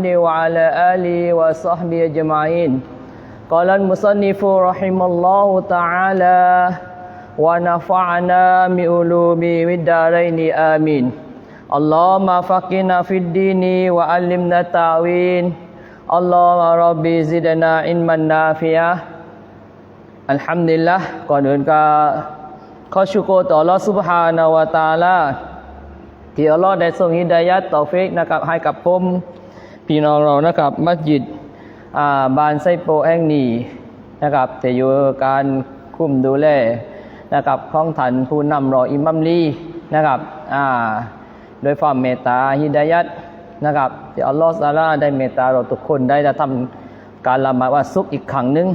محمد وعلى آله وصحبه أجمعين قال المصنف رحمه الله تعالى ونفعنا بعلوم الدارين آمين اللهم فقنا في الدين وعلمنا التأويل اللهم ربي زدنا علما نافعا อัลฮัมดุลิลละก่อนอื่นก็ขอชุกรต่ออัลลอฮ์ซุบฮานาวะตะอาลาที่อัลลอฮ์ได้ทรงฮิดายัดต่อเฟกนะครับให้กับผม พี่น้องเรานะครับมัสยิดอ่าบานไซโปแองนีนะครับแต่อยู่การคุ้มดูแลนะครับของท่านผู้นำรออิมัมลีนะครับโดยความเมตตาฮิดายัดนะครับที่อัลลอฮ์ตะอาลาได้เมตตาเราทุกคนได้จะทำการละหมาดว่าซุกอีกครั้งหนึ่ง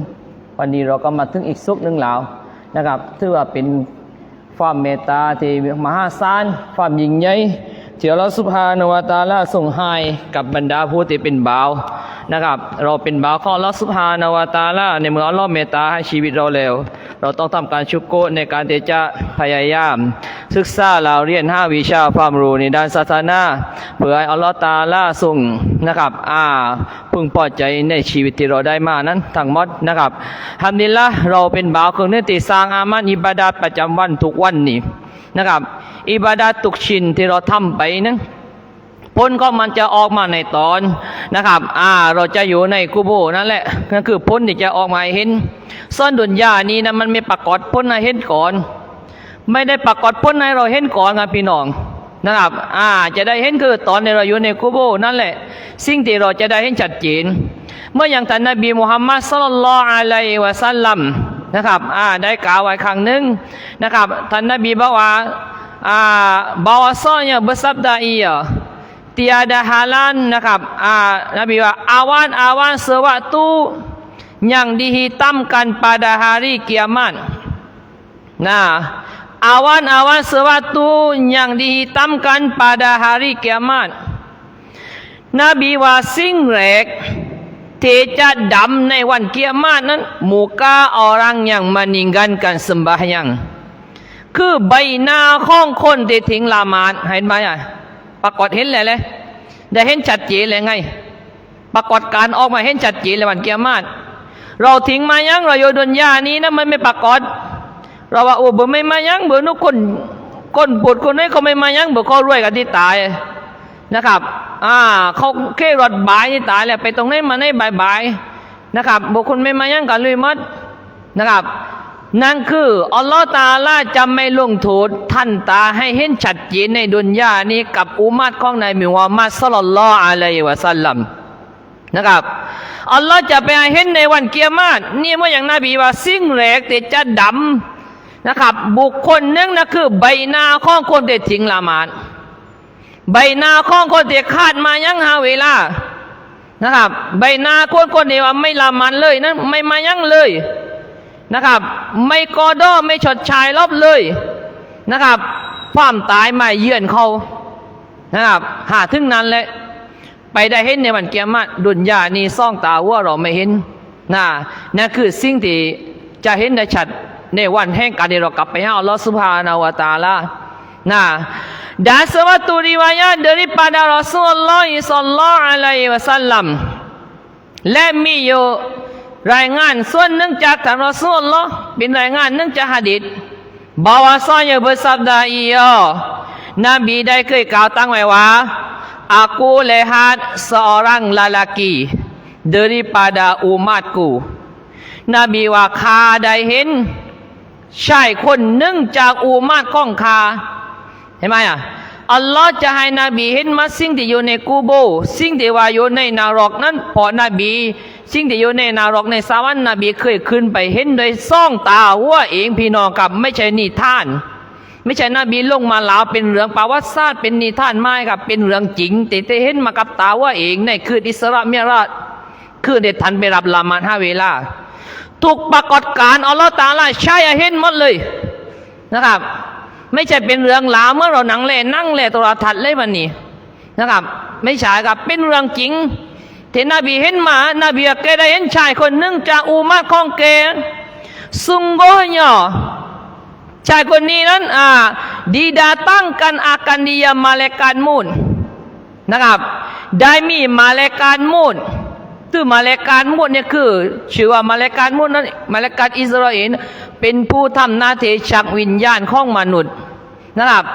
วันนี้เราก็มาถึงอีกซุกหนึ่งแล้วนะครับถือว่าเป็นความเมตตาที่มหาศาลความยิ่งใหญ่ ที่อัลลอฮฺสุบฮานวตาลาส่งให้กับบรรดาผู้ที่เป็นบ่าวนะครับ เราเป็นบ่าวของอัลลอฮฺสุบฮานวตาลาในเมื่ออัลลอฮ์เมตตาให้ชีวิตเราแล้ว เราต้องทำการชุกโกในการที่จะพยายาม ศึกษาเราเรียนห้าวิชาความรู้ในด้านศาสนาเพื่อให้อัลลอฮ์ตาลาส่งนะครับ อ่าพึงพอใจในชีวิตที่เราได้มานั้นทั้งหมดนะครับฮัมดุลิลละเราเป็นบ่าวคนนึงที่สร้างอามันอิบาดาประจำวันทุกวันนี้นะครับ อิบาดาตุกชินที่เราทำไปนั้นผลก็มันจะออกมาในตอนนะครับ อ่า เราจะอยู่ในกูโบนั่นแหละก็คือผลที่จะออกมาเห็นซ่อนดุนยานี้นะมันไม่ปรากฏผลให้เห็นก่อน ไม่ได้ปรากฏผลให้เราเห็นก่อนครับพี่น้องนะครับ อ่า จะได้เห็นคือตอนที่เราอยู่ในกูโบนั่นแหละ สิ่งที่เราจะได้เห็นชัดเจน เมื่ออย่างท่านนบีมุฮัมมัดศ็อลลัลอะลัยวะสัลลัมนะครับ อ่า ได้กล่าวไว้ครั้งหนึ่งนะครับ ท่านนบีบอกว่า อ่า bahwasanya bersabda ia tiada halanนะครับ อ่า Nabi ว่า awan-awan sewaktu yang dihitamkan pada hari kiamat Nah, awan-awan sewaktu yang dihitamkan pada hari kiamat. Nabi ว่าสิ่งแรกที่จะดำในวันเกียรมาตนั้น muka orang yang meninggalkan sembahyang คือใบหน้าของคนที่ทิ้งละหมาดเห็นไหมอะปรากฏเห็นเลยเลยได้เห็นชัดเจนเลยไง ปรากฏการออกมาเห็นชัดเจนเลยวันเกียรมาตเราทิ้งมายังเราอยู่ดุนยานี้นะมันไม่ปรากฏเราว่าโอ้เบอร์ไม่มายังเบอร์นุกคนคนปวดคนนี้เขาไม่มายังเบอร์เขารวยกันที่ตายนะครับ อ่าเขาแค่รถบายที่ตายแหละไปตรงนี้มาในบายบายนะครับบุคคลไม่มายังกันเลยมัดนะครับ นั่นคืออัลลอฮฺตาลาจะไม่ลงโทษท่านตาให้เห็นชัดเจนในดุนยานี้กับอุมัตของนายมิวะมัดสัลลลออะลัยวะสัลลัมนะครับอัลลอฮ์จะไปให้เห็นในวันเกียรมาตนี่เมื่ออย่างนบีว่าสิ่งแรกที่จะดำนะครับ บุคคลหนึงนะคือ ใบหน้าของคนที่ทิ้งละมาดใบหน้าของคนที่ขาดมายังหาเวลานะครับ ใบหน้าคนคนที่ว่าไม่ละมันเลยนั้นไม่มายังเลย นะครับ ไม่กอดอไม่ชดชายรอบเลยนะครับความตายมาเยือนเขานะครับ หาถึงนั้นแหละไปได้เห็นในวันเกียรมาดุนยานี้ซ่องตาว่าเราไม่เห็นนะนั่นคือสิ่งที่จะเห็นได้ชัดในวันแห่งการที่เรากลับไปหาอัลลอฮฺสุบฮานาวตาลานะ dan suatu riwayat daripada Rasulullah sallallahu alaihi wasallam และมีอยู่ รายงานส่วนหนึ่งจากทานรอซูลลอฮ์เป็นรายงานหนึ่งจากหะดีษ bahwasanya bersabda ia Nabi ได้เคยกล่าวตั้งไว้ว่า Aku lihat seorang lelaki daripada umatku นบีว่าข้าได้เห็นชายคนหนึ่งจากอุมาตของข้าเห็นไหมอะอัลลอฮ์จะให้นบีเห็นมาสิ่งที่อยู่ในกูโบ สิ่งที่ว่าอยู่ในนรกนั้นพอนบี สิ่งที่อยู่ในนรกในสวรรค์นบีเคยขึ้นไปเห็นโดยซ่องตาว่าเองพี่น้องกับไม่ใช่นิทาน ไม่ใช่นบีลงมาลาวเป็นเรื่องประวัติศาสตร์เป็นนิทานไม่ครับเป็นเรื่องจริงแต่ได้เห็นมากับตาว่าเองในคืนอิสราเมียราชคือเด็ดทันไปรับละมาดห้าเวลาทุกปรากฏการณ์อัลลอฮ์ตาลาใช้ให้เห็นหมดเลยนะครับ ไม่ใช่เป็นเรื่องลาเมื่อเราหนังเล่นั่งเล่โทรทัศน์เลยวันนี้นะครับ ไม่ใช่ครับเป็นเรื่องจริง ที่นบีเห็นหมานบีแกได้เห็นชายคนหนึ่งจากอุมาของแก sungguhnya ชายคนนี้นั้นอ่า didatangkan akan dia malaikat mun นะครับ ได้มีมาเลการมูดคือมาเลการมูดเนี่ยคือชื่อว่ามาเลการมูดนั้นมาเลการอิสราเอลเป็นผู้ทำหน้าที่ชักวิญญาณของมนุษย์นะครับ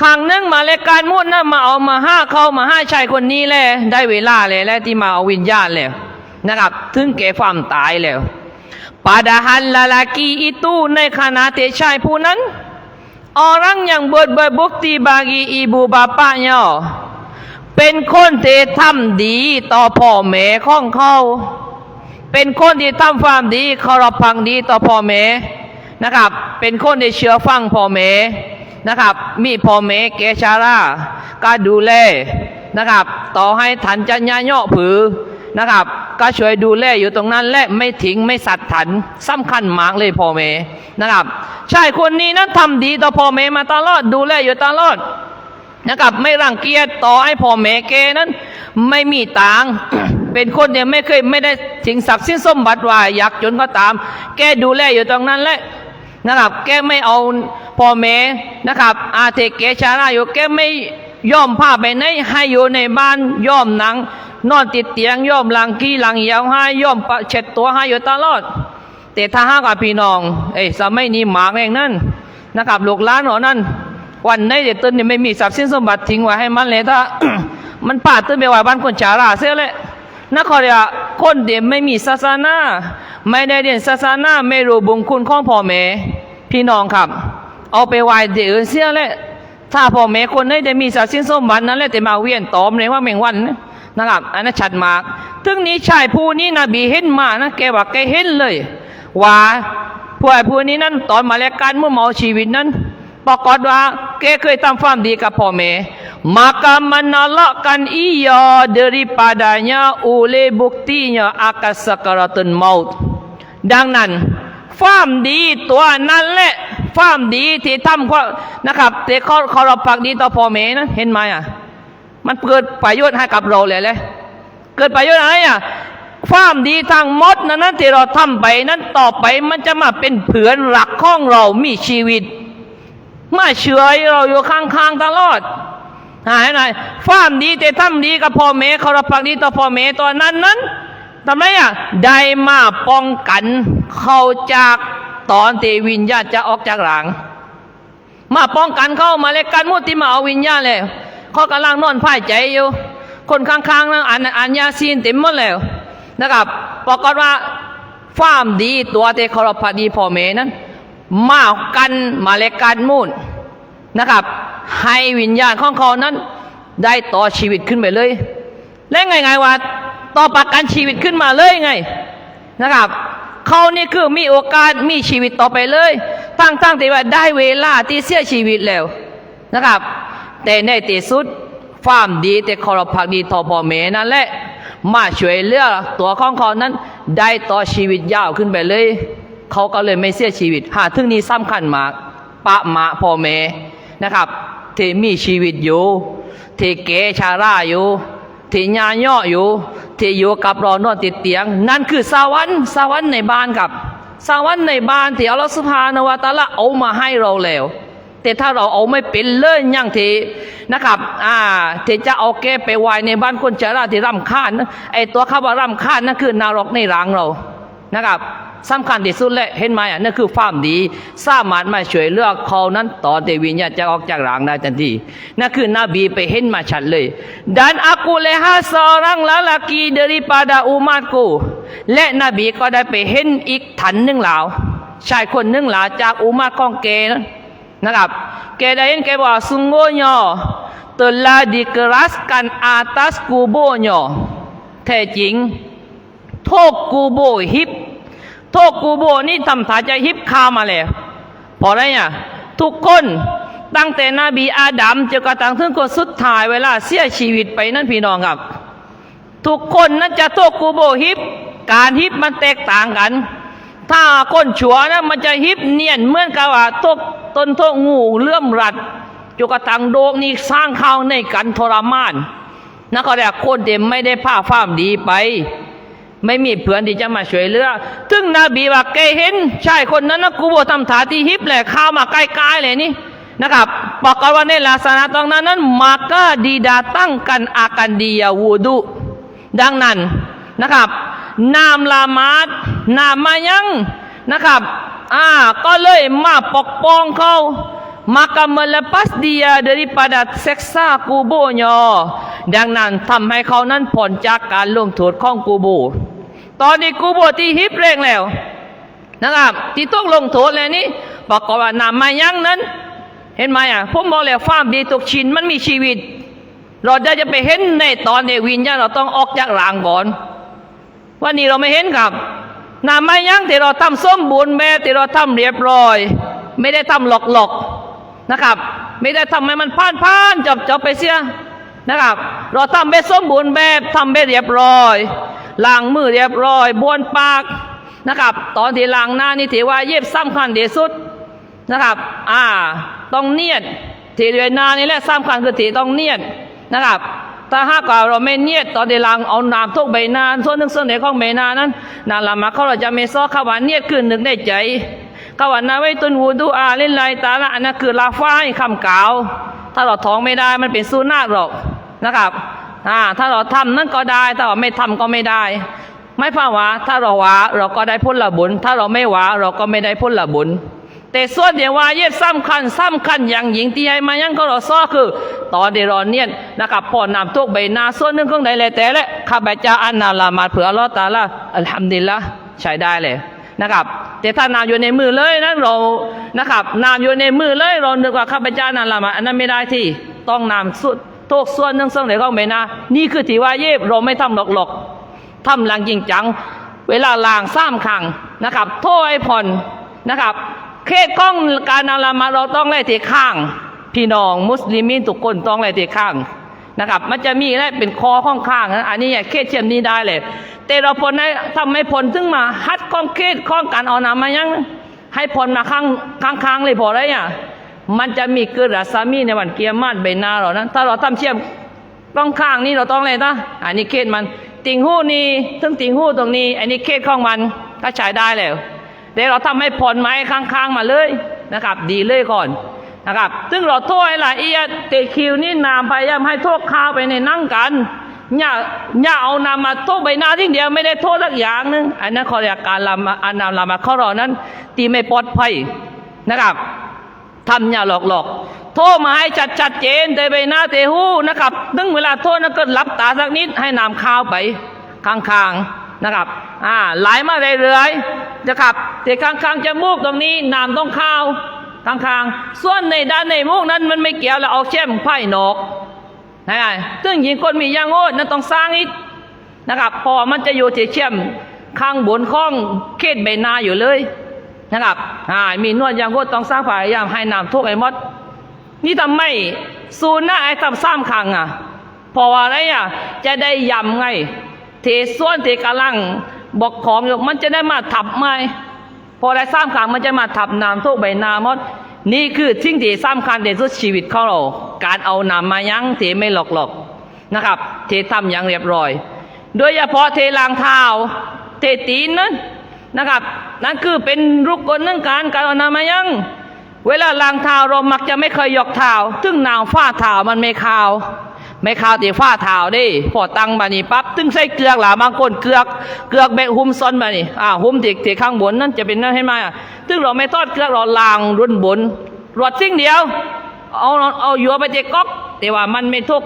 ครั้งนึงมาเลการมูดนั้นมาเอามาห้าเขามาห้าชายคนนี้แหละได้เวลาเลยแล้วที่มาเอาวิญญาณแล้วนะครับ ถึงแก่ความตายแล้ว Padahal lelaki itu ในขณะที่ชายผู้นั้น orang yang buat berbukti bagi ibu bapaknya เป็นคนที่ทำดีต่อพ่อแม่ของเขาเป็นคนที่ทำความดีเคารพพังดีต่อพ่อแม่นะครับ เป็นคนที่เชื่อฟังพ่อแม่ นะครับ มีพ่อแม่เกชาราก็ดูแลนะครับ ต่อให้ทันจะญาเนาะผือนะครับ ก็ช่วยดูแลอยู่ตรงนั้นและไม่ทิ้งไม่สัดถันสำคัญมากเลยพ่อแม่นะครับชายคนนี้นั้นทำดีต่อพ่อแม่มาตลอดดูแลอยู่ตลอดนะครับไม่รังเกียจต่อให้พ่อแม่แกนั้น ไม่มีตังเป็นคนเนี่ยไม่เคยไม่ได้ถึงศักดิ์สิ้นสมบัติว่าอยากจนก็ตาม แกดูแลอยู่ตรงนั้นแหละนะครับ แกไม่เอา พ่อแม่นะครับ อาเทเกชาราอยู่แกไม่ย่อมผ้าไปไหนให้อยู่ในบ้านย่อมหนัง นอนติดเตียงย่อมหลังกี้หลังเหยาวให้ย่อมปะเช็ดตัวให้อยู่ตลอด แต่ถ้าห้ากว่าพี่น้องเอ้สมัยนี้หมากเองนั่นนะครับลูกหลานหล่านั้นวันไหนเด็กตื่นเนี่ยไม่มีทรัพย์สินสมบัติทิ้งไว้ให้มันเลยถ้ามันป่าดตื่นไปไว้บ้านคนจาราเสียเลยนักขอเรียคนเดียไม่มีศาสนาไม่ได้เรียนศาสนาไม่รู้บุญคุณของพ่อแม่พี่น้องครับ เอาไปไหว้เด็กอื่นเสียเลยถ้าพ่อแม่คนไหนได้มีทรัพย์สินสมบัตินั้นแหละแต่มาเวียนตอมเลยว่าเมงวันนะครับ อันนั้นชัดมาก ถึงนี้ชายผู้นี้นบีเห็นมานะแกว่าแกเห็นเลย ว่าผู้ไอ้ผู้นี้นั้นตอนมาแล้วการเมื่อเมาชีวิตนั้นปรากฏว่าแกเคยทำความดีกับพ่อแม่ maka menolakkan ia daripadanya oleh buktinya akan sakaratul maut ดังนั้นความดีตัวนั้นแหละ ความดีที่ทำก็นะครับแต่เขาเขาเราปักดีต่อพ่อแม่นั้นเห็นไหมอะ มันเกิดประโยชน์ให้กับเราเลยเลยเกิดประโยชน์อะไรอะความดีทางมดนั้นนที่เราทำไปนั้นต่อไปมันจะมาเป็นเผื่อนหลักของเรามีชีวิตมาเฉยเราอยู่ข้างๆตลอดหายหน่อยความดีแต่ทำดีกับพ่อแม่เขารับฟังดีต่อพ่อแม่ตอนนั้นนั้นทำไมอะได้มาป้องกันเขาจาก ตอนเตวิญญาณจะออกจากหลัง มาป้องกันเข้ามาเลยกันมุติมาเอาวิญญาณเลยเขากำลังนอนพ่ายใจอยู่ คนข้างๆนั้นอ่านอ่านยาซีนเต็มหมดแล้วนะครับปรากฏว่าความดีตัวเตคารพดีพ่อแม่นั้น มากันมาเลกันมูนนะครับ ให้วิญญาณของเขานั้น ได้ต่อชีวิตขึ้นไปเลย และไงไงว่าต่อประกันชีวิตขึ้นมาเลยไงนะครับ เขานี่คือมีโอกาสมีชีวิตต่อไปเลยตั้งตั้งแต่ว่าได้เวลาที่เสียชีวิตแล้วนะครับ แต่ในที่สุดความดีแต่เคารพพักดีต่อพ่อแม่นั่นแหละ มาช่วยเหลือตัวของเขานั้น ได้ต่อชีวิตยาวขึ้นไปเลย เขาก็เลยไม่เสียชีวิต หาทึ่งนี้สำคัญมากปะมาพ่อแม่นะครับที่มีชีวิตอยู่ที่เกชาราอยู่ ที่ญาย่ออยู่ที่อยู่กับรานอนติดเตียง นั่นคือสวรรค์สวรรค์ในบ้านครับสวรรค์ในบ้านที่อัลลอฮฺสุภาณวตาละเอามาให้เราแล้ว แต่ถ้าเราเอาไม่เป็นเลยอย่างที่นะครับ อ่าที่จะเอาแกไปไว้ในบ้านคนชราที่รำคาญนไอตัวคำว่ารำคาญนั่นคือนรกในรังเรานะครับ สำคัญที่สุดเลยเห็นไหมอะนั่นคือความดี สามารถมาช่วยเลือกเขานั้นต่อเดวิญญาจะออกจากร่างได้ทันทีนั่นคือนบีไปเห็นมาชัดเลย dan aku lihat seorang lelaki daripada umatku และนบีก็ได้ไปเห็นอีกฐานหนึ่งหลาวชายคนหนึ่งหลาจากอุมาของแกนะครับแกได้เห็นแกบอก sungguhnya telah dikeraskan atas kuburnya แท้จริงโทกกูโบฮิป โทกกูโบนี่ทำท่าจะฮิปคามาแล้วพราะอะไรอะทุกคนตั้งแต่นบีอาดัมจนกระทั่งถึงคนสุดท้ายเวลาเสียชีวิตไปนั่นพี่น้องครับ ทุกคนนั้นจะโทกกูโบฮิปการฮิปมันแตกต่างกัน ถ้าคนชัวนะมันจะฮิปเนียนเหมือนกับว่าทกต้นโทกงูเลื่อมรัดจนกระทั่งโดกนี่สร้างข้าวในกันทรมานนั่นก็เรียกคนเต็มไม่ได้ผ้าฟ้ามดีไป ไม่มีเพื่อนที่จะมาช่วยเหลือถึงนบีว่าแกเห็นชายคนนั้นนะกูบอกทำท่าที่ฮิปแหละข้ามาใกล้ๆเลยนี่นะครับปรากฏว่าในลักษณะตรงนั้นนั้น maka didatangkan akan dia wudu ดังนั้นนะครับนามละหมาดนามมายังนะครับอ่าก็เลยมาปกป้องเขา maka melepas dia daripada seksa kuburnya ดังนั้นทำให้เขานั้นพ้นจากการลงโทษของกูโบร์ ตอนนี้กูบร์ที่ฮิบเร่งแล้วนะครับ ที่ต้องลงโทษเลยนี่บอกก่อนว่านามมายังนั้น เห็นไหมอะผมบอกแล้วฟามดีตกชินมันมีชีวิต เราจะจะไปเห็นในตอนในวิญญาณเราต้องออกจากร่างก่อนวันนี้เราไม่เห็นครับนามมายังที่เราทำสมบูรณ์แบบที่เราทำเรียบร้อย ไม่ได้ทำหลอกๆนะครับ ไม่ได้ทำให้มันผ่านผ่านจบจบไปเสียนะครับ เราทำไปสมบูรณ์แบบทำไปเรียบร้อย ล้างมือเรียบร้อยบ้วนปากนะครับ ตอนที่ล้างหน้านี่ถือว่าเย็บสำคัญที่สุดนะครับ อ่า ต้องเนียดที่เรียนหน้านี่แหละสำคัญคือทีต้องเนียดนะครับถ้าหากว่าเราไม่เนียดตอนที่ล้างเอาน้ำทุกใบหน้าส่วนหนึ่งส่วนไหนของใบหน้านั้นนั่นละมาเขาเราจะไม่ซ้อคำว่าเนียดคือหนึ่งในใจคำว่านนาไว้ตุนวูดูอาเล่นไรตาละอันนั้นคือลาฟ้ายคำกล่าวถ้าเราท้องไม่ได้มันเป็นสุนาหรอกนะครับ อ่าถ้าเราทำนั่นก็ได้แต่ว่าไม่ทำก็ไม่ได้ ไม่ฟัว่าถ้าเราว่าเราก็ได้ผลบุญ ถ้าเราไม่ว่าเราก็ไม่ได้ผลบุญ แต่ส่วนเดียวว่าเย็ดสำคัญสำคัญอย่างยิ่งที่ให้มายังก็เราซ้อคือ ตอนเดรอนเนี่ยนะครับพอนำทุกใบหน้าส่วนหนึ่งของใดเลยแต่ละข้าพเจ้าอันนาละมาเผื่ออัลลอตาละอัลฮัมดุลิลละใช้ได้เลยนะครับแต่ถ้านามอยู่ในมือเลยนะเรานะครับนามอยู่ในมือเลยเรานึกว่าข้าพเจ้านั่นละมาอันนั้นไม่ได้ที่ต้องนำสุด ทุกส่วนหนึ่งส่วนใดของใบหน้านี่คือที่ว่าเย็บเราไม่ทำหลอกๆทำหลังจริงจัง เวลาล้างซ้ำขังนะครับ โทษให้ผ่อนนะครับเคสก้องการนาลามาเราต้องไล่ที่ข้าง พี่น้องมุสลิมินทุกคนต้องไล่ที่ข้างนะครับ มันจะมีอะไรเป็นคอข้องข้างนะอันนี้อย่าเคสเช่นนี้ได้เลย แต่เราพ้นให้ทำให้พ้นถึงมาฮัดข้องเคสข้องการเอาน้ำมายังให้พ้นมาข้างข้างข้างเลยพอได้อะ มันจะมีเกิดรัศมีในวันเกียรมาดใบนาเรานั้นถ้าเราทำเชื่อมต้องข้างนี้เราต้องอะไรนะอันนี้เคสมัน ติ่งหู้นี่ถึงติ่งหู้ตรงนี้ อันนี้เคสของมันก็ใช้ได้แล้วเดี๋ยวเราทำให้ผ่อนไม้ข้างๆมาเลยนะครับ ดีเลยก่อนนะครับ ซึ่งเราโทษให้ละเอียดเตคิวนี่นามพยายามให้โทษข้าวไปในนั่งกันอย่าอย่าเอานามมาโทษใบหน้าที่เดียวไม่ได้โทษสักอย่างนึงอันนั้นขอเรียกการลามอันนามลามาข้อรอนั้น ตีไม่ปลอดภัยนะครับ ทำอย่าหลอกหลอกโทษมาให้ชัดชัดเจนแต่ใบหน้าเตหูนะครับตึงเวลาโทษนะก็หลับตาสักนิดให้น้ำข้าวไปข้างๆนะครับอ่าไหลมาเรื่อยๆนะครับแต่ข้างๆจมูกตรงนี้น้ำต้องข้าวข้างๆส่วนในด้านในมูกนั้นมันไม่เกี่ยวแล้วเอาแช่มไผ่นกนะซึ่งหญิงคนมียางโอดนั้นต้องสร้างอีกนะครับพอมันจะอยู่เชื่อมข้างบนข้องเขตใบหน้าอยู่เลย นะครับอ่ามีนวดยางก็ต้องสร้างพยายยามให้น้ำทุกไอ้มด นี่ทำไมซูนหน้าไอ้ทำซ้ำขังอะเพราะว่าอะไรอะจะได้ยำไงเทส่วนเทกำลังบอกของอยู่มันจะได้มาทับไหมพอได้ซ้ำขังมันจะมาทับน้ำทุกใบนามดนี่คือสิ่งที่สำคัญในสุดชีวิตของเรา การเอาน้ำมายั้งเทไม่หลอกๆนะครับ เททำอย่างเรียบร้อย โดยเฉพาะเทลางเท้า เทตีนนั้น นะครับนั่นคือเป็นรุกกลนั่งการการอนามายัง เวลาล้างเท้าเรามักจะไม่เคยยกเท้าถึงหนาวฝ้าเท้ามันไม่ขาว ไม่ขาวแต่ฝ้าเท้าดิพอตั้งมานี่ปั๊บตึงใส่เกลือกหล่ะบางคนเกลือกเกลือกแบกหุ้มซ้อนมานี่อ่าหุ้มที่ที่ข้างบนนั่นจะเป็นนั่นให้มาตึงเราไม่ทอดเกลือกเราล้างรุนบนรวดสิ่งเดียว เอาเอาอยู่ไปเจก๊อกแต่ว่ามันไม่ทุก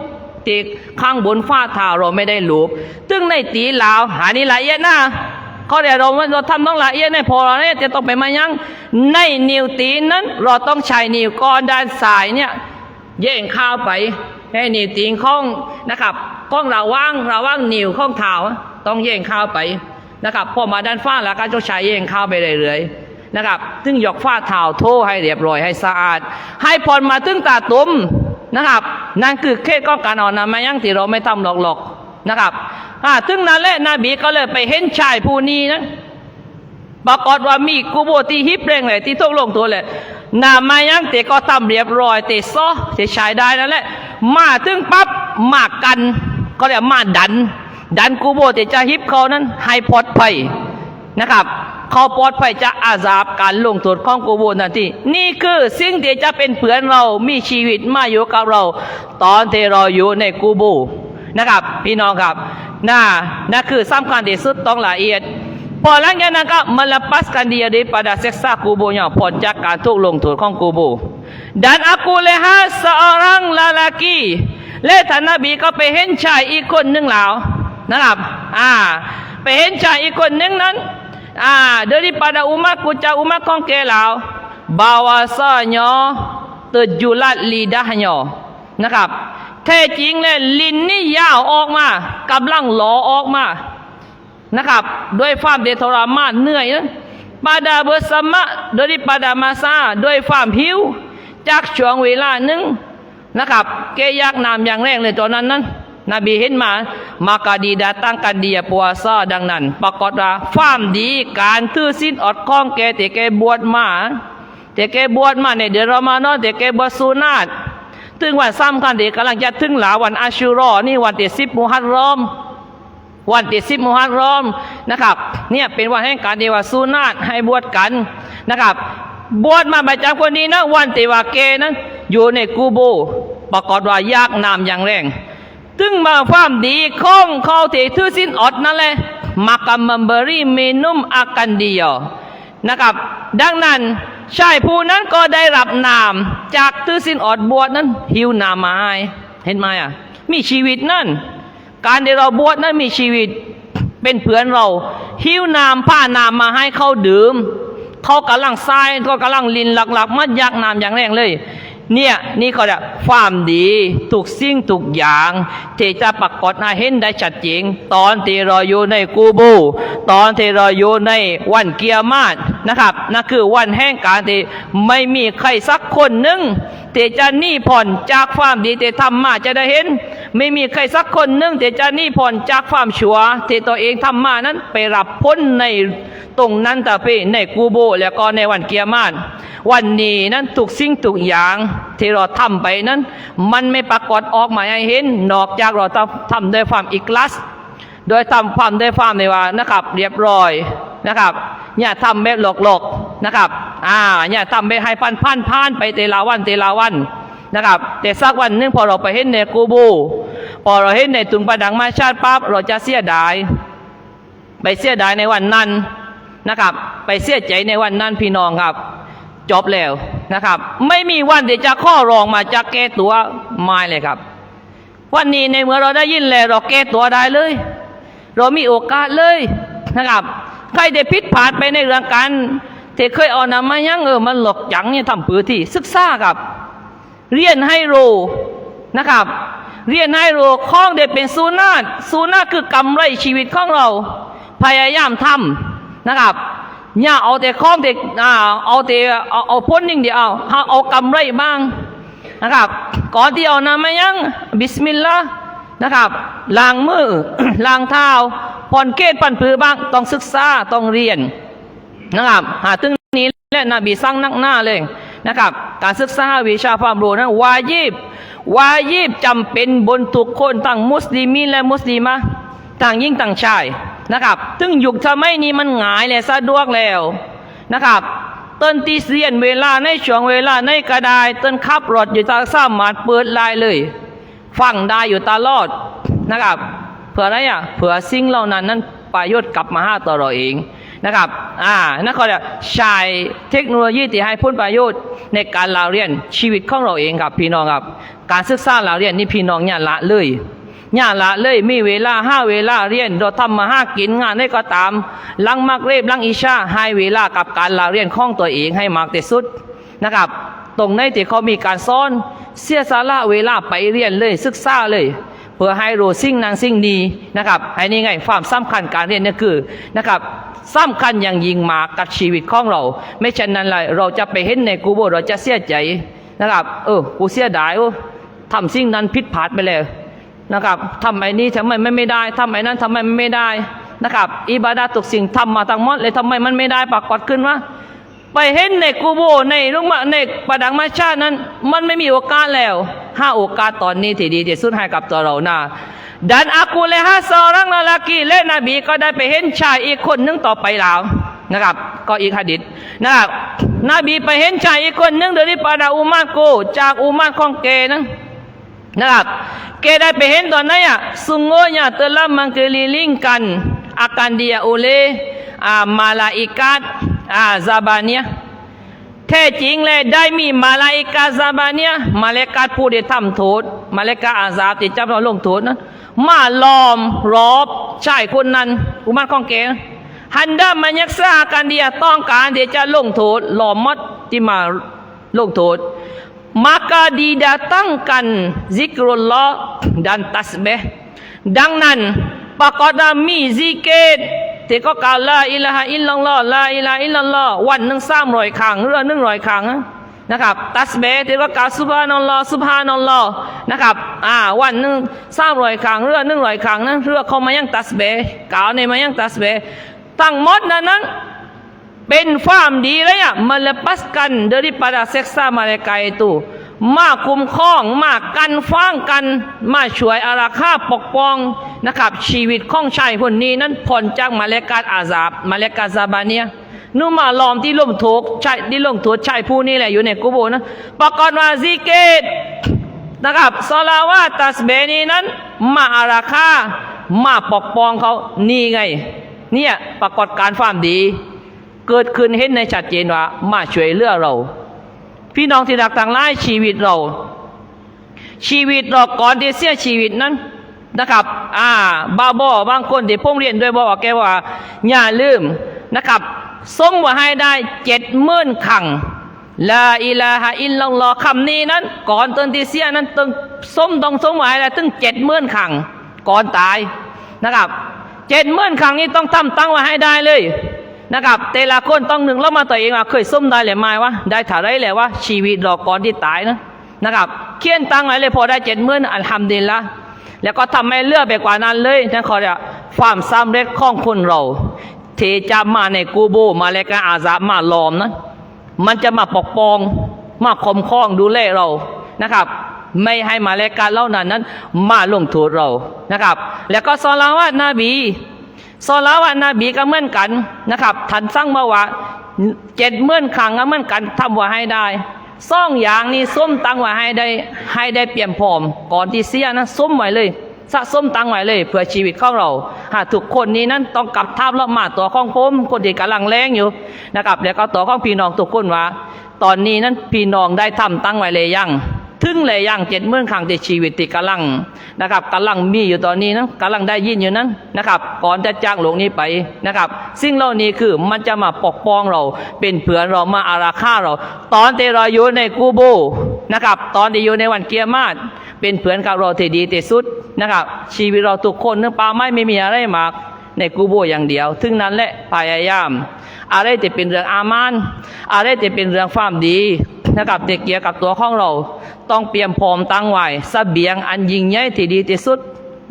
ตีข้างบนฝ้าเท้าเราไม่ได้หลูบตึงในตีลาวหานี่ละเอียดนะ ข้อเดียวเราเราทำต้องละเอียดในพอเราเนี่ยจะต้องไปมายังในนิ้วตีนนั้น เราต้องใช้นิ้วก้อนด้านซ้ายเนี่ยแย่งข้าวไปให้นิ้วตีนข้องนะครับข้องเราว่างเราว่างนิ้วข้องเท้าต้องแย่งข้าวไปนะครับพอมาด้านฟ้าแล้วก็จะใช้แย่งข้าวไปเรื่อยๆนะครับซึ่งยกฝ้าเท้าโทให้เรียบร้อยให้สะอาด ให้ผ่อนมาตึงตาตุ่มนะครับนั่นคือเคสก็การอ่อนนะมายังที่เราไม่ทำหลอกๆนะครับ อ่าถึงนั้นแหละนบีก็เลยไปเห็นชายผู้นี้นะปรากฏว่ามีกูโบที่ฮิปเร่งเลยที่ทุกลงตัวเลยนามายังเตก็ทำเรียบร้อยเตซอเตชายได้นั่นแหละ มาถึงปั๊บมากัน ก็เรียกมาดัน ดันกูโบเตจะฮิปเขานั้นให้พอดภัยนะครับเขาปลอดภัยจากอาซาบการลงโทษของกูโบนั่นที่นี่คือสิ่งที่จะเป็นเพื่อนเรามีชีวิตมาอยู่กับเรา ตอนที่เราอยู่ในกูโบนะครับ พี่น้องครับ น่านั่นคือสำคัญที่สุดต้องละเอียดพอหลังจากนั้นก็ melepaskan dia daripada seksa kuburnya พ้นจากการถูกลงโทษของกูโบ dan aku lihat seorang lelaki และท่านนบีก็ไปเห็นชายอีกคนหนึ่งแล้วนะครับอ่าไปเห็นชายอีกคนหนึ่งนั้นอ่า daripada umatku จาก umat ของแกแล้ว bahwasanya terjulat lidahnya นะครับ แท้จริงเลยลิ้นนี่ยาวออกมากำลังหลอออกมานะครับ ด้วยความเดทรามานเหนื่อยนะปาดาเบสมะโดยปาดามาซาด้วยความหิวจากช่วงเวลาหนึ่งนะครับ เกยักนามอย่างแรงเลยตอนนั้นนั้นนบีเห็นมา มากาดีดาตั้งกันดีปัวซาดังนั้น ปรากฏว่าความดีการทื่อสิ้นอดข้องแกแต่แกบวชมาแต่แกบวชมาในเดือนรอมานอนแต่แกบวชสุนาต ถึงวันสำคัญเด็กกำลังจะถึงหลาวันอาชูรอนี่วันที่สิบมุฮัรรอมวันที่สิบมุฮัรรอมนะครับ เนี่ยเป็นวันแห่งการเดวาสุนาตให้บวชกันนะครับ บวชมาประจำคนนี้นะวันที่ว่าเกนั้น อยู่ในกูโบปรากฏว่ายากนามอย่างแรงถึงมาความดีของเขาที่ทื่อสิ้นอดนั่นแหละมากัมมัมเบอรี่เมนุมอากันเดียวนะครับ ดังนั้น ใชายผู้นั้นก็ได้รับนาม จากทือสินอดบวชนั้น หิวนามมาให้เห็นไหมอะ มีชีวิตนั่น การที่เราบวชนั้นมีชีวิต เป็นเพื่อนเรา หิวนามผ้านามมาให้เขาดื่มเขากำลังทรายก็กำลังลินหลักๆ มัดยักนามอย่างแรงเลย เนี่ยนี่เขาจะความดีทุกสิ่งทุกอย่างที่จะปรากฏให้เห็นได้ชัดเจนตอนที่เราอยู่ในกูบู ตอนที่เราอยู่ในวันเกียรมาศ นะครับนั่นคือวันแห่งการที่ไม่มีใครสักคนหนึ่งที่จะหนีผ่อนจากความดีที่ทำมาจะได้เห็น ไม่มีใครสักคนหนึ่งที่จะหนีผ่อนจากความชั่วที่ตัวเองทำมานั้นไปรับพ้นในตรงนั้นแต่ไปในกูโบแล้วก็ในวันเกียร์มาศวันนี้นั้นทุกสิ่งทุกอย่างที่เราทำไปนั้น มันไม่ปรากฏออกมาให้เห็น นอกจากเราทำทำด้วยความอิกลัส โดยทำความด้วยความในว่านะครับ เรียบร้อย นะครับอย่าทำแบบหลอกๆนะครับอ่าอย่าทำแบบให้พันพันผ่านไปเตลาวันเตลาวันนะครับ แต่สักวันนึงพอเราไปเห็นในกูบู พอเราเห็นในตุงประดังมาชาติปั๊บเราจะเสียดาย ไปเสียดายในวันนั้นนะครับ ไปเสียใจในวันนั้นพี่น้องครับ จบแล้วนะครับ ไม่มีวันที่จะข้อรองมาจะแก้ตัวไม่เลยครับ วันนี้ในเมื่อเราได้ยินแล้วเราแก้ตัวได้เลย เรามีโอกาสเลยนะครับ ใครได้ผิดพลาดไปในเรื่องการเทเคยเอานำมายังเออมันหลอกจังเนี่ยทำปือที่ศึกษาครับ เรียนให้รู้นะครับ เรียนให้รู้ข้องเด็ดเป็นสูนาตสูนาตคือกำไรชีวิตของเรา พยายามทำนะครับอย่าเอาแต่ข้องเด็กอ่าเอาแต่เอาเอาพ้นยิ่งเดียวเอาเอากำไรบ้างนะครับ ก่อนที่เอานำมายังบิสมิลลาห์ นะครับล้างมือล้างเท้าผ่อนเกตปั่นผือบ้าง ต้องศึกษาต้องเรียนนะครับหาตึงนี้และนบีสร้างนักหน้าเลยนะครับ การศึกษาวิชาความรู้นั้นวาญิบวาญิบจำเป็นบนทุกคนทั้งมุสลิมีและมุสลิมะต่างยิ่งต่างชายนะครับถึงยุคสมัยนี้มันง่ายและสะดวกแล้วนะครับเต้นตีเสียนเวลาในช่วงเวลาในกระไดเต้นขับรถอยู่ทางสามารถเปิดลน์เลย ฟังได้อยู่ตลอดนะครับเพื่ออะไรอะเพื่อสิ่งเหล่านั้นนั้นประโยชน์กลับมาหาตัวเราเองนะครับ อ่า นั่นก็จะใช้เทคโนโลยีที่ให้พ้นประโยชน์ในการเราเรียนชีวิตของเราเองครับพี่น้องครับ การศึกษาเราเรียนนี่พี่น้องอย่าละเลยอย่าละเลยมีเวลาห้าเวลาเรียนเราทำมาห้ากินงานได้ก็ตามลังมักเรียบลังอิชาให้เวลากับการเราเรียนของตัวเองให้มากที่สุดนะครับ ตรงในที่เขามีการสอนเสียสาระเวลาไปเรียนเลยศึกษาเลยเพื่อให้รู้สิ่งนั้นสิ่งดีนะครับให้นี่ไงความสำคัญการเรียนนี่คือนะครับสำคัญอย่างยิ่งมากกับชีวิตของเรา ไม่เช่นนั้นเลยเราจะไปเห็นในกูโบเราจะเสียใจนะครับ เออกูเสียดายโอ้ทำสิ่งนั้นผิดพลาดไปแล้วนะครับทำไอ้นี้ทำไมไม่ได้ทำไอ้นั้นทำไมไม่ได้นะครับอิบาดาตุกสิ่งทำมาทั้งหมดเลยทำไมมันไม่ได้ปรากฏขึ้นว่า ไปเห็นในกูโบในลุงมาในประดังมาชาตินั้น มันไม่มีโอกาสแล้วห้าโอกาสตอนนี้ที่ดีที่สุดให้กับตัวเรานะดันอากูเลฮะซอรังลาลากีและนบีก็ได้ไปเห็นชายอีกคนนึงต่อไปแล้วนะครับ ก็อีกหะดิษนะครับนบีไปเห็นชายอีกคนนึงเดริปาดาอุมาโกจากอุมาของเกนั้นนะครับ เกได้ไปเห็นตอนนั้นอะ sungguhnya telah mengkelilingkan akan dia oleh ah, malaikat ah, zabaniyah แท้จริงเลยได้มีมาลาอิกาซาบาเนียมาเลกัดผู้ที่ทำโทษมาเลกาอาซาบที่จับเราลงโทษนั้นมาล้อมรอบชายคนนั้นอุมาของเกณฑ์ฮันดามันยักษากันเดียต้องการที่จะลงโทษล้อมมัดที่มาลงโทษ maka didatangkan zikrullah dan tasbih ดังนั้นปรากฏว่ามีซิกเกต ที่ก็กล่าวลาอิลาฮะอิลลัลลอฮ์ลาอิลาอิลลัลลอฮ์วันหนึ่งสามร้อยครั้งเรือหนึ่งร้อยครั้งนะครับ ตัสเบห์ที่ก็กล่าวซุบานัลลอฮ์ซุบานัลลอฮ์นะครับอ่าวันหนึ่งสามร้อยครั้งเรือหนึ่งร้อยครั้งนั้นเรือเขามายังตัสเบกล่าวในมายังตัสเบห์ตั้งหมดนั้นนั้นเป็นความดีเลยอะ melepaskan daripada seksa mereka itu มาคุ้มครองมากันฟ้างกัน มาช่วยอาราคาปกป้องนะครับ ชีวิตของชายคนนี้นั้นพ้นจากมาเลกาอาซาบมาเลกาซาบาเนียนูมาลอมที่ลงทุกข์ชายที่ลงทุกข์ชายผู้นี้แหละอยู่ในกุโบนะปรากฏว่าซิเกตนะครับซอลาวาตัสเบนีนั้น มาอาราคามาปกป้องเขานี่ไง เนี่ยปรากฏการความดี เกิดขึ้นเห็นในชัดเจนว่า มาช่วยเหลือเรา พี่น้องที่รักต่างหลายชีวิตเรา ชีวิตเราก่อนที่เสียชีวิตนั้นนะครับ อ่าบาบอบางคนที่ผมเรียนด้วยบอกว่าแกว่า อย่าลืมนะครับสมว่าให้ได้เจ็ดหมื่นขังลาอิลาฮะอิลลัลลอคำนี้นั้น ก่อนตอนที่เสียนั้นต้องสมต้องสมไว้ได้ถึงเจ็ดหมื่นขังก่อนตายนะครับเจ็ดหมื่นขังนี้ต้องทำตั้งไว้ให้ได้เลย นะครับ แต่ละคนต้องหนึ่งแล้วมาตัวเองว่าเคยส้มได้หรือไม่วะได้ถ่าได้เลยว่าชีวิตเราก่อนที่ตายนะนะครับเขียนตังไว้เลยพอได้เจ็ดหมื่นอัลฮัมดุลิลละแล้วก็ทำให้เลือกไปกว่านั้นเลยนั่นเขาเรียกความสำเร็จของคนเราเทจะมาในกูโบมาเลกาอาซามาลอมนั้นมันจะมาปกป้องมาคมครองดูแลเรานะครับ ไม่ให้มาเลกาเล่านั้นนั้น มาลงโทษเรานะครับ แล้วก็สลาวาตนบี ซลาวานาบีก็เหมือนกันนะครับท่านสั่งมาว่าเจ็ดหมื่อนครั้งก็เหมือนกันทำว่าให้ได้ซ่องอย่างนี้ส้มตังไว้ให้ได้ให้ได้เปลี่ยนพร้อม ก่อนที่เสียนะส้มไว้เลยสะสมตังไว้เลย เพื่อชีวิตของเราหากทุกคนนี้นั้นต้องกลับทับล้วมาดตัวของผมคนที่กำลังแรงอยู่นะครับแล้วก็ตัวของพี่น้องทุกคนว่า ตอนนี้นั้นพี่น้องได้ทำตั้งไว้เลยยัง ถึงเลยยังเจ็ดหมื่นครั้งที่ชีวิตที่กำลังนะครับกำลังมีอยู่ตอนนี้นะกำลังได้ยินอยู่นั้นนะครับก่อนจะจากโลกนี้ไปนะครับ สิ่งเหล่านี้คือมันจะมาปกป้องเรา เป็นเผื่อนเรามาอาราคาเรา ตอนที่เราอยู่ในกูโบนะครับ ตอนที่อยู่ในวันเกียร์มาศเป็นเผื่อนกับเราที่ดีที่สุดนะครับ ชีวิตเราทุกคนเนื้อปลาไม่ไม่มีอะไรมากในกูโบอย่างเดียว ถึงนั้นแหละพยายาม อะไรจะเป็นเรื่องอามานอะไรจะเป็นเรื่องความดีนะครับเด็กเกี่ยวกับตัวของเรา ต้องเตรียมพร้อมตั้งไว้เสบียงอันยิ่งใหญ่ที่ดีที่สุด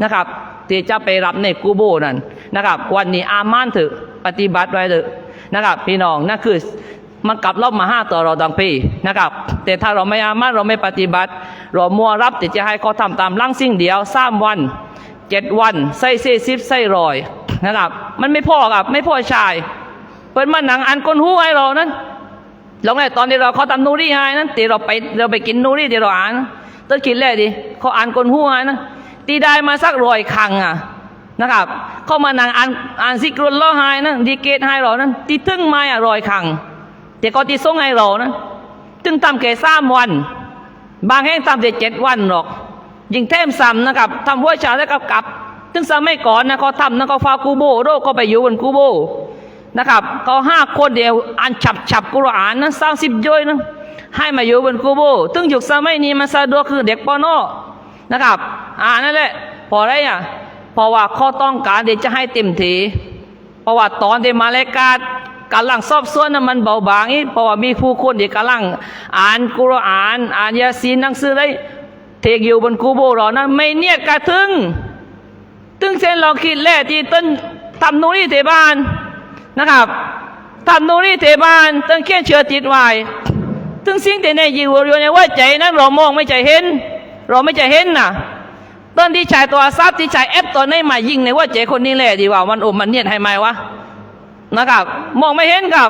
นะครับที่จะไปรับในกูโบนั่นนะครับ วันนี้อามานเถอปฏิบัติไว้เถอะนะครับ พี่น้องนั่นคือมันกลับรอบมาห้าตัวเราดังปีนะครับ แต่ถ้าเราไม่อามานเราไม่ปฏิบัติ เรามัวรับที่จะให้เขาทำตามร่างสิ่งเดียวสามวันเจ็ดวันใส่เซซิบใส่รอยนะครับ มันไม่พอครับไม่พอชาย เปิดมาหนังอันก้นหูให้เรานั้นลองไงตอนที่เราเขาทำนูรี่ให้นั้นตีเราไปเราไปกินนูรี่ที่เราอ่านต้นคิดแรกดิเขาอ่านก้นหูให้นะตีได้มาสักรอยครั้งอะนะครับเขามาหนังอ่านอ่านซิกรุลล้อให้นะดีเกตให้เรานั้นตีตึ้งมาอะรอยครั้งแต่ก็ตีส่งให้เรานะตึงทำแค่สามวัน บางแห่งทำแต่เจ็ดวันหรอก ยิงแทมซ้ำนะครับทำหัวชาแล้วก็กลับ ถึงสมัยก่อนนะเขาทำนะเขาฟากูโบโรก็ไปอยู่บนกูโบ นะครับเขาห้าคนเดียวอ่านฉับฉับกุรอานนะสามสิบย่อยนะให้มาอยู่บนกูโบถึงยุคสมัยนี้มาสะดวกคือเด็กปอนอนะครับ อ่านนั่นแหละพออะไรอะเพราะว่าเขาต้องการที่จะให้เต็มทีเพราะว่าตอนที่มาเลกาดกำลังสอบสวนนะมันเบาบางอีเพราะว่ามีผู้คนที่กำลัง อ่านกุรอาน อ่านยาซีนหนังสืออะไรเทกอยู่บนกูโบเรานะไม่เนียดกระทึงตึงเส้นเราคิดแล่ที่ต้นทำนูนี่เทบาน นะครับทำนูนี่เทบานต้นเขียนเชื้อจิตไว้ถึงสิ่งที่ในยิวอยู่ในว่าใจนั้นเรามองไม่ใจเห็น เราไม่ใจเห็นนะต้นที่ชายตัวทรัพย์ที่ชายแอปตัวนี้มายิงในว่าใจคนนี้แหละดีกว่ามันอมมันเนียดให้ไหมวะนะครับ มองไม่เห็นครับ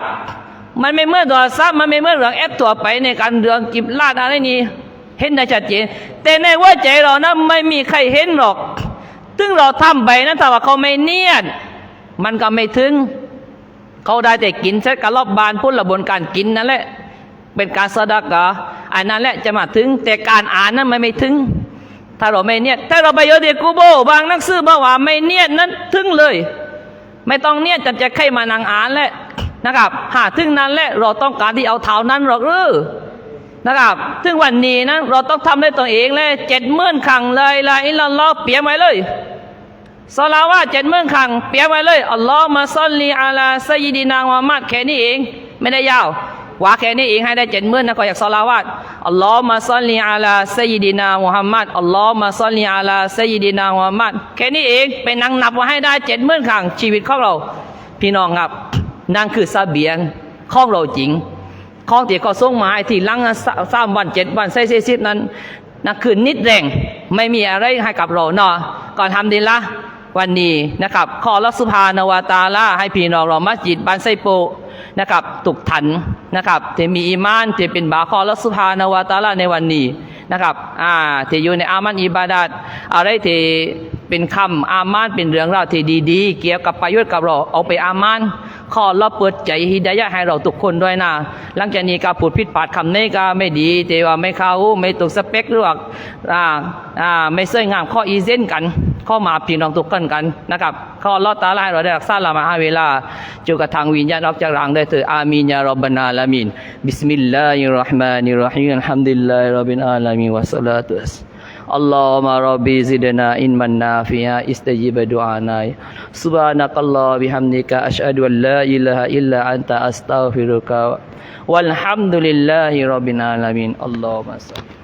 มันไม่เมื่อนโทรัพท์มันไม่เมื่อเรื่องแอปตัวไปในการเรื่องกิบลาดอะไรนี้เห็นได้ชัดเจนแต่ในว่าใจเรานะไม่มีใครเห็นหรอก ถึงเราทำไปนะถ้าว่าเขาไม่เนียดมันก็ไม่ถึง เขาได้แต่กินใช้กระรอบบานพุ่นระบนการกินนั่นแหละ เป็นการสดกะอันนั้นแหละจะมาถึงแต่การอ่านนั้นมันไม่ถึง ถ้าเราไม่เนียดถ้าเราไปเยอะเดียกูโบบางนักซื้อมาว่าไม่เนียดนั้นถึงเลย ไม่ต้องเนียดจะจะใครมานั่งอ่านแหละนะครับหาถึงนั้นแหละเราต้องการที่เอาเท้านั้นหรอกหรือนะครับถึงวันนี้นะเราต้องทำได้ตัวเองเลยเจ็ดหมื่นครั้งเลยละอิลลัลลอเปียไว้เลย สลาว่าเจ็ดหมื่นครั้งเปียบไว้เลยอัลลอฮ์มาซัลลีอาลาซยิดีนามุฮัมมัดแค่นี้เอง ไม่ได้ยาวว่าแค่นี้เองให้ได้เจ็ดหมื่นนะก็อยากสลาวาตอัลลอฮ์มาซัลลีอาลาซยิดีนามุฮัมมัดอัลลอฮ์มาซัลลีอาลาซยิดีนามุฮัมมัดแค่นี้เองเป็นนังนับว่าให้ได้เจ็ดหมื่นครั้งชีวิตของเรา พี่น้องครับนั่นคือเสบียงของเราจริงของที่เขาส่งมาให้ที่ลังสาสามวันเจ็ดวันใส่เสิบนั้นนั่นคือนิดแรงไม่มีอะไรให้กับเราเนาะก่อนทำดีละ วันนี้นะครับ ขอรัสุภานาวาตาลาให้พี่น้องเรามัสยิดบ้านไซโปนะครับตุกถันนะครับที่มีอีมานที่เป็นบาขอรัสุภานาวาตาลาในวันนี้นะครับ อ่าที่อยู่ในอามันอิบาดัดอะไรที่เป็นคำอามานเป็นเรื่องราวที่ดีๆ เกี่ยวกับประโยชน์กับเราเอาไปอามานขอเราเปิดใจฮิดายะให้เราทุกคนด้วยนะหลังจากนี้การพูดผิดพลาดคำนี้ก็ไม่ดีแต่ว่าไม่เข้าไม่ตกสเปคหรือว่าอ่าอ่าไม่เสวยงามข้ออีเซนกัน ข้อมาพี่น้องทุกคนกันนะครับข้อลอตาลาให้เราได้รักษาละมาฮาเวลาจุกระทางวิญญาณออกจากร่างได้เถิดอามีนยารับบานาลามินบิสมิลลาฮิรเราะห์มานิรเราะฮีมอัลฮัมดุลิลลาฮิร็อบบิลอาลามีนวะศอลาตุวัสสลาม اللهم ربي زدنا علما نافعا استجب دعانا سبحانك الله بحمدك أشهد أن لا إله إلا أنت أستغفرك والحمد لله رب العالمين اللهم صل